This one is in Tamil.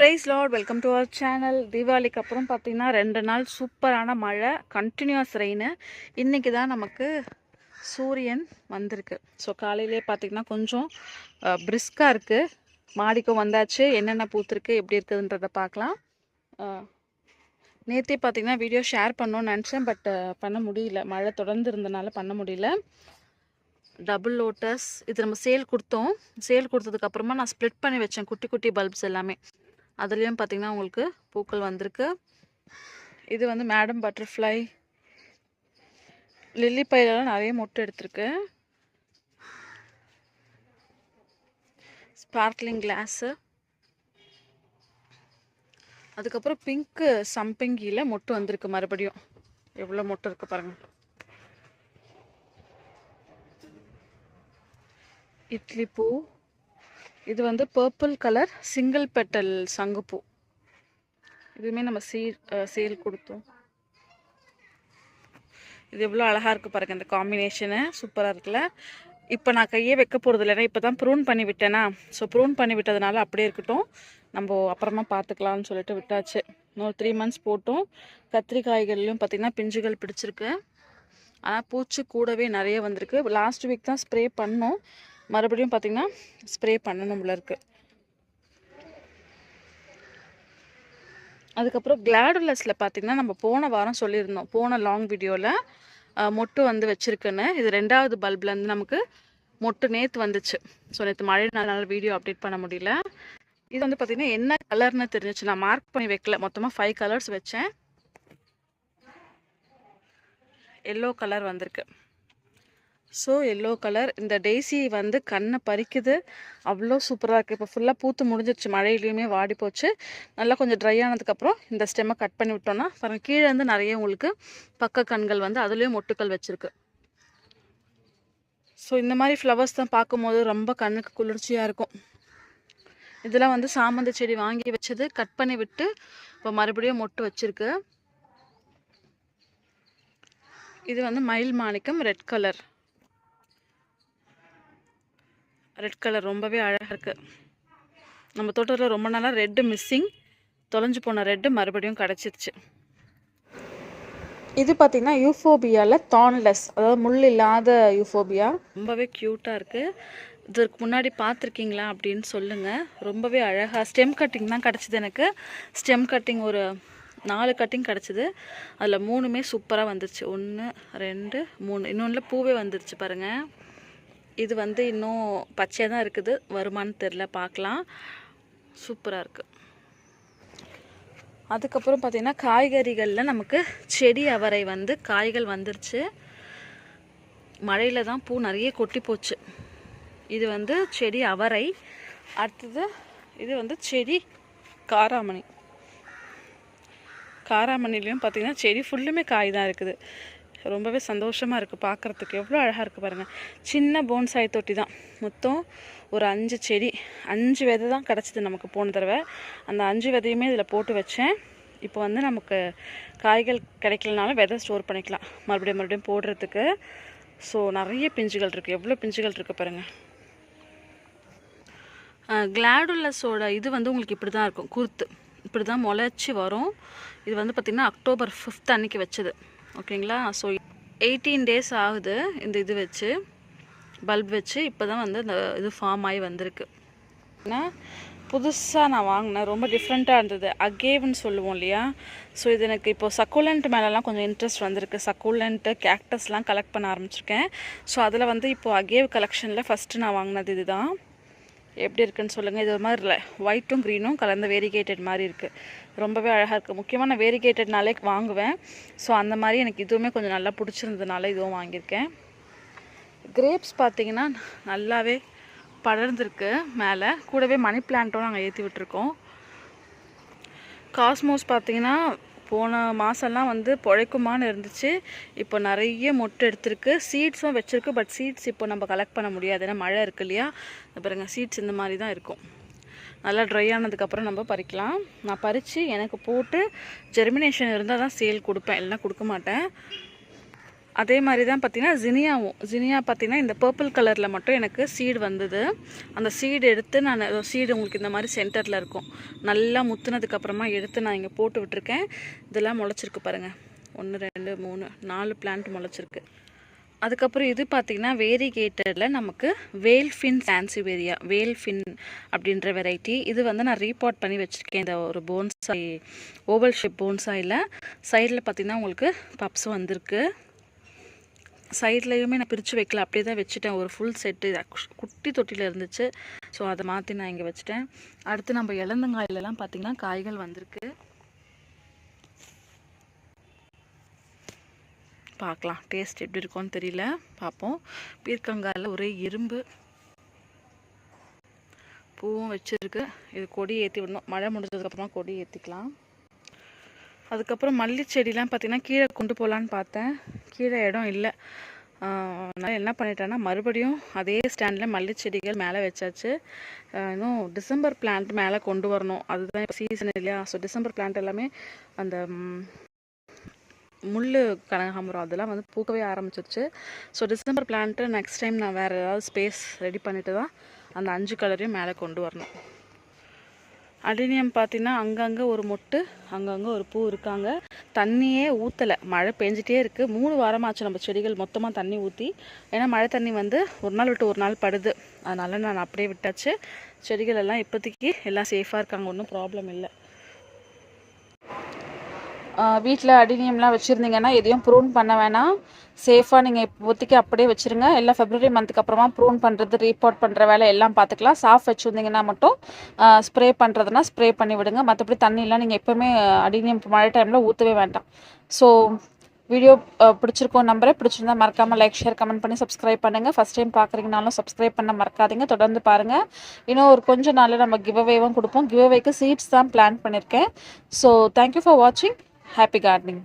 Praise lord welcome to our channel தீபாவளிக்கு அப்புறம் பார்த்திங்கன்னா ரெண்டு நாள் சூப்பரான மழை கண்டினியூஸ் ரெயின் இன்றைக்கி தான் நமக்கு சூரியன் வந்திருக்கு. ஸோ காலையிலே பார்த்தீங்கன்னா கொஞ்சம் பிரிஸ்காக இருக்குது மாடிக்கும் வந்தாச்சு. என்னென்ன பூத்துருக்கு எப்படி இருக்குதுன்றதை பார்க்கலாம். நேற்றே பார்த்தீங்கன்னா வீடியோ ஷேர் பண்ணோன்னு நினச்சேன் பட் பண்ண முடியல. மழை தொடர்ந்து இருந்தனால பண்ண முடியல. டபுள் லோட்டஸ் இது நம்ம சேல் கொடுத்தோம். சேல் கொடுத்ததுக்கு அப்புறமா நான் ஸ்ப்ளிட் பண்ணி வச்சேன் குட்டி குட்டி பல்ப்ஸ் எல்லாமே. அதுலேயும் பார்த்தீங்கன்னா உங்களுக்கு பூக்கள் வந்திருக்கு. இது வந்து மேடம் பட்டர்ஃப்ளை லில்லி பயிலெல்லாம் நிறைய மொட்டை எடுத்திருக்கு. ஸ்பார்க்லிங் கிளாஸு அதுக்கப்புறம் பிங்க்கு சம்பங்கியில் மொட்டு வந்திருக்கு மறுபடியும். எவ்வளோ மொட்டு இருக்குது பாருங்கள் இட்லி பூ. இது வந்து பர்பிள் கலர் சிங்கிள் பெட்டல் சங்குப்பூ. இதுவுமே நம்ம சீல் சேல் கொடுத்தோம். இது எவ்வளோ அழகாக இருக்குது பாருங்கள் இந்த காம்பினேஷனு சூப்பராக இருக்குல்ல. இப்போ நான் கையே வைக்க போகிறது இல்லைன்னா இப்போ தான் ப்ரூன் பண்ணி விட்டேனா. ஸோ ப்ரூன் பண்ணி விட்டதுனால அப்படியே இருக்கட்டும். நம்ம அப்புறமா பார்த்துக்கலாம்னு சொல்லிட்டு விட்டாச்சு. இன்னொரு த்ரீ மந்த்ஸ் போட்டோம். கத்திரிக்காய்கள்லையும் பார்த்திங்கன்னா பிஞ்சுகள் பிடிச்சிருக்கு. ஆனால் பூச்சி கூடவே நிறைய வந்திருக்கு. லாஸ்ட் வீக் தான் ஸ்ப்ரே பண்ணோம். மறுபடியும் பார்த்திங்கன்னா ஸ்ப்ரே பண்ணணும் போல இருக்குது அதுக்கப்புறம் கிளாடுலஸில் பார்த்திங்கன்னா நம்ம போன வாரம் சொல்லியிருந்தோம். போன லாங் வீடியோவில் மொட்டு வந்து வச்சுருக்குன்னு. இது ரெண்டாவது பல்ப்லேருந்து நமக்கு மொட்டு நேற்று வந்துச்சு. ஸோ நேற்று மழை நாள் வீடியோ அப்டேட் பண்ண முடியல. இது வந்து பார்த்திங்கன்னா என்ன கலர்னு தெரிஞ்சிச்சு. நான் மார்க் பண்ணி வைக்கல. மொத்தமாக ஃபைவ் கலர்ஸ் வச்சேன். எல்லோ கலர் வந்திருக்கு. ஸோ எல்லோ கலர் இந்த டெய்ஸி வந்து கண்ணை பறிக்குது. அவ்வளோ சூப்பராக இருக்குது இப்போ ஃபுல்லாக பூத்து முடிஞ்சிருச்சு. மழையிலையுமே வாடி போச்சு. நல்லா கொஞ்சம் ட்ரை ஆனதுக்கப்புறம் இந்த ஸ்டெம்மை கட் பண்ணி விட்டோன்னா பாருங்கள் கீழேருந்து நிறைய உங்களுக்கு பக்க கண்கள் வந்து அதுலேயும் மொட்டுக்கள் வச்சுருக்கு. ஸோ இந்த மாதிரி ஃப்ளவர்ஸ் தான் பார்க்கும்போது ரொம்ப கண்ணுக்கு குளிர்ச்சியாக இருக்கும். இதெல்லாம் வந்து சாமந்தி செடி வாங்கி வச்சது. கட் பண்ணி விட்டு இப்போ மறுபடியும் மொட்டு வச்சுருக்கு. இது வந்து மயில் மாணிக்கம் ரெட் கலர் ரெட் கலர் ரொம்பவே அழகாக இருக்குது நம்ம தோட்டத்தில் ரொம்ப நாளாக ரெட்டு மிஸ்ஸிங் தொலைஞ்சு போன ரெட்டு மறுபடியும் கிடச்சிருச்சு. இது பார்த்திங்கன்னா யூஃபோபியாவில் தான்லெஸ் அதாவது முள் இல்லாத யூஃபோபியா ரொம்பவே க்யூட்டாக இருக்குது இதற்கு முன்னாடி பார்த்துருக்கீங்களா அப்படின்னு சொல்லுங்கள் ரொம்பவே அழகாக ஸ்டெம் கட்டிங் தான் கிடச்சிது எனக்கு. ஸ்டெம் கட்டிங் ஒரு நாலு கட்டிங் கிடச்சிது. அதில் மூணுமே சூப்பராக வந்துருச்சு. ஒன்று ரெண்டு மூணு இன்னொன்றில் பூவே வந்துருச்சு பாருங்கள் இது வந்து இன்னும் பச்சையாக தான் இருக்குது. வருமானு தெரில பார்க்கலாம். சூப்பராக இருக்குது அதுக்கப்புறம் பார்த்திங்கன்னா காய்கறிகளில் நமக்கு செடி அவரை வந்து காய்கள் வந்துருச்சு. மழையில் தான் பூ நிறைய கொட்டி போச்சு. இது வந்து செடி அவரை. அடுத்தது இது வந்து செடி காராமணி. காராமணிலையும் பார்த்திங்கன்னா செடி ஃபுல்லுமே காய் தான் இருக்குது. ரொம்பவே சந்தோஷமாக இருக்குது பார்க்குறதுக்கு எவ்வளோ அழகாக இருக்குது பாருங்கள் சின்ன போன்சாய் தொட்டி தான் மொத்தம் ஒரு அஞ்சு செடி அஞ்சு விதை தான் கிடச்சிது நமக்கு போன தடவை. அந்த அஞ்சு விதையுமே இதில் போட்டு வச்சேன். இப்போ வந்து நமக்கு காய்கள் கிடைக்கலனாலும் விதை ஸ்டோர் பண்ணிக்கலாம். மறுபடியும் மறுபடியும் போடுறதுக்கு. ஸோ நிறைய பிஞ்சுகள் இருக்குது எவ்வளோ பிஞ்சுகள் இருக்குது பாருங்கள் கிளாடுலஸோட இது வந்து உங்களுக்கு இப்படி தான் இருக்கும். குருத்து. இப்படி தான் முளைச்சி வரும். இது வந்து பார்த்திங்கன்னா அக்டோபர் ஃபிஃப்த் அன்னைக்கு வச்சது. ஓகேங்களா? ஸோ எயிட்டீன் டேஸ் ஆகுது இந்த இது வச்சு பல்ப் வச்சு இப்போ தான் வந்து இந்த இது ஃபார்ம் ஆகி வந்திருக்கு. ஏன்னா புதுசாக நான் வாங்கினேன் ரொம்ப டிஃப்ரெண்ட்டாக இருந்தது. அகேவ்னு சொல்லுவோம் இல்லையா? ஸோ இது எனக்கு இப்போ சக்குலண்ட் மேலெலாம் கொஞ்சம் இன்ட்ரெஸ்ட் வந்திருக்கு. சக்குலண்ட்டு கேக்டஸ்லாம் கலெக்ட் பண்ண ஆரம்பிச்சிருக்கேன். ஸோ அதில் வந்து இப்போது அகேவ் கலெக்ஷனில் ஃபஸ்ட்டு நான் வாங்கினது இதுதான். எப்படி இருக்குன்னு சொல்லுங்கள் இது ஒரு மாதிரி இல்லை ஒயிட்டும் க்ரீனும் கலந்த வேரிகேட்டட் மாதிரி இருக்குது ரொம்பவே அழகாக இருக்குது முக்கியமாக நான் வேரிகேட்டட்னாலே வாங்குவேன். ஸோ அந்த மாதிரி எனக்கு இதுவுமே கொஞ்சம் நல்லா பிடிச்சிருந்ததுனால இதுவும் வாங்கியிருக்கேன். கிரேப்ஸ் பார்த்திங்கன்னா நல்லாவே படர்ந்துருக்கு மேலே. கூடவே மணி பிளான்ட்டும் நாங்கள் ஏற்றி விட்டுருக்கோம். காஸ்மோஸ் பார்த்திங்கன்னா போன மாதம்லாம் வந்து பிழைக்குமான்னு இருந்துச்சு. இப்போ நிறைய மொட்டை எடுத்திருக்கு. சீட்ஸும் வச்சுருக்கு. பட் சீட்ஸ் இப்போ நம்ம கலெக்ட் பண்ண முடியாது. ஏன்னா மழை இருக்கு இல்லையா? பாருங்கள் சீட்ஸ் இந்த மாதிரி தான் இருக்கும். நல்லா ட்ரை ஆனதுக்கப்புறம் நம்ம பறிக்கலாம். நான் பறித்து எனக்கு போட்டு ஜெர்மினேஷன் இருந்தால் தான் சேல் கொடுப்பேன். இல்லைனா கொடுக்க மாட்டேன். அதே மாதிரி தான் பார்த்தீங்கன்னா ஜினியாவும் ஜினியா பார்த்தீங்கன்னா இந்த பர்பிள் கலரில் மட்டும் எனக்கு சீடு வந்தது. அந்த சீடு எடுத்து நான் சீடு உங்களுக்கு இந்த மாதிரி சென்டரில் இருக்கும். நல்லா முத்துனதுக்கப்புறமா எடுத்து நான் இங்கே போட்டு விட்டுருக்கேன். இதெல்லாம் முளைச்சிருக்கு பாருங்கள் ஒன்று ரெண்டு மூணு நாலு பிளான்ட் முளைச்சிருக்கு. அதுக்கப்புறம் இது பார்த்திங்கன்னா வேரிகேட்டரில் நமக்கு வேல்ஃபின் வேல் வேல்ஃபின் அப்படின்ற வெரைட்டி இது வந்து நான் ரீபாட் பண்ணி வச்சுருக்கேன். இந்த ஒரு போன்சாய் ஓவல் ஷேப் போன்சாயில் சைடில் பார்த்திங்கன்னா உங்களுக்கு பப்ஸ் வந்திருக்கு. சைட்லேயுமே நான் பிரித்து வைக்கல. அப்படியே தான் வச்சுட்டேன். ஒரு ஃபுல் செட்டு குட்டி தொட்டியில் இருந்துச்சு. ஸோ அதை மாற்றி நான் இங்கே வச்சுட்டேன். அடுத்து நம்ம இளந்தங்காயிலலாம் பார்த்திங்கன்னா காய்கள் வந்திருக்கு. பார்க்கலாம் டேஸ்ட் எப்படி இருக்கும்னு தெரியல. பார்ப்போம் பீர்க்கங்காயில் ஒரே இரும்பு. பூவும் வச்சுருக்கு. இது கொடி ஏற்றி விடணும். மழை முடிஞ்சதுக்கப்புறமா கொடி ஏற்றிக்கலாம் அதுக்கப்புறம் மல்லி செடிலாம் பார்த்திங்கன்னா கீழே கொண்டு போகலான்னு பார்த்தேன். கீழே இடம் இல்லை. அதனால் என்ன பண்ணிட்டேன்னா மறுபடியும் அதே ஸ்டாண்டில் மல்லி செடிகள் மேலே வச்சாச்சு. இன்னும் டிசம்பர் பிளான்ட் மேலே கொண்டு வரணும். அதுதான் இப்போ சீசன் இல்லையா? ஸோ டிசம்பர் பிளான்ட் எல்லாமே அந்த முள் கனகாமரம் கனகாம்பரம் அதெல்லாம் வந்து பூக்கவே ஆரம்பிச்சிருச்சு. So December plant next time நான் வேறு ஏதாவது ஸ்பேஸ் ரெடி பண்ணிட்டு தான் அந்த அஞ்சு கலரையும் மேலே கொண்டு வரணும். அடினியம் பார்த்தீங்கன்னா அங்கங்கே ஒரு மொட்டு அங்கங்கே ஒரு பூ இருக்காங்க. தண்ணியே ஊற்றலை மழை பெஞ்சிட்டே இருக்குது மூணு வாரமாச்சு நம்ம செடிகள் மொத்தமாக தண்ணி ஊற்றி ஏன்னா மழை தண்ணி வந்து ஒரு நாள் விட்டு ஒரு நாள் படுது. அதனால் நான் அப்படியே விட்டாச்சு. செடிகள் எல்லாம் இப்போதைக்கு எல்லாம் சேஃபாக இருக்காங்க. ஒன்றும் ப்ராப்ளம் இல்லை. வீட்டில் அடினியம்லாம் வச்சுருந்தீங்கன்னா எதையும் ப்ரூன் பண்ண வேணாம். சேஃபாக நீங்கள் இப்போதைக்கு அப்படியே வச்சுருங்க. எல்லாம் ஃபெப்ரவரி மந்த்துக்கு அப்புறமா ப்ரூன் பண்ணுறது ரீபோர்ட் பண்ணுற வேலை எல்லாம் பார்த்துக்கலாம் சாஃப் வச்சுருந்தீங்கன்னா மட்டும் ஸ்ப்ரே பண்ணுறதுனா ஸ்ப்ரே பண்ணி விடுங்க. மற்றபடி தண்ணியெலாம் நீங்கள் எப்போவுமே அடினியம் மழை டைமில் ஊற்றவே வேண்டாம். ஸோ வீடியோ பிடிச்சிருக்கோம் நம்பரை. பிடிச்சிருந்தா மறக்காமல் லைக் ஷேர் கமெண்ட் பண்ணி சப்ஸ்கிரைப் பண்ணுங்கள் ஃபஸ்ட் டைம் பார்க்குறீங்கனாலும் சப்ஸ்கிரைப் பண்ண மறக்காதீங்க. தொடர்ந்து பாருங்கள் இன்னும் ஒரு கொஞ்சம் நாளில் நம்ம கிவ்அவேவும் கொடுப்போம். கிவ்அவேக்கு சீட்ஸ் தான் பிளான் பண்ணியிருக்கேன் ஸோ தேங்க்யூ ஃபார் வாட்சிங் హ్యాపీ గార్డెనింగ్